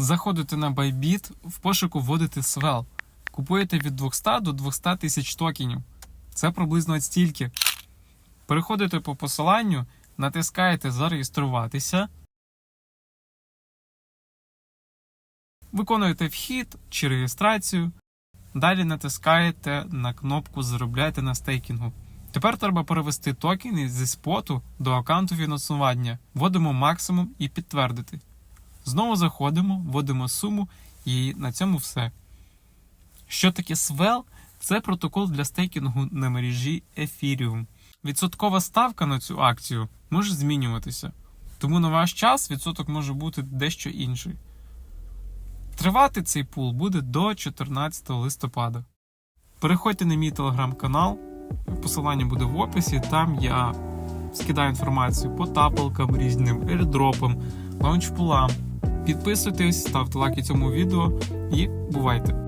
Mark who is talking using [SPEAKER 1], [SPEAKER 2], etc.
[SPEAKER 1] Заходите на Bybit, в пошуку вводите Swell. Купуєте від 200 до 200 тисяч токенів. Це приблизно от стільки. Переходите по посиланню, натискаєте Зареєструватися. Виконуєте вхід чи реєстрацію. Далі натискаєте на кнопку Заробляйте на стейкінгу. Тепер треба перевести токени зі споту до аккаунту фінансування. Вводимо максимум і підтвердити. Знову заходимо, вводимо суму і на цьому все. Що таке Swell? Це протокол для стейкінгу на мережі Ethereum. Відсоткова ставка на цю акцію може змінюватися, тому на ваш час відсоток може бути дещо інший. Тривати цей пул буде до 14 листопада. Переходьте на мій телеграм-канал, посилання буде в описі. Там я скидаю інформацію по тапалкам різним, ердропам, лаунчпулам. Підписуйтесь, ставте лайки цьому відео і бувайте!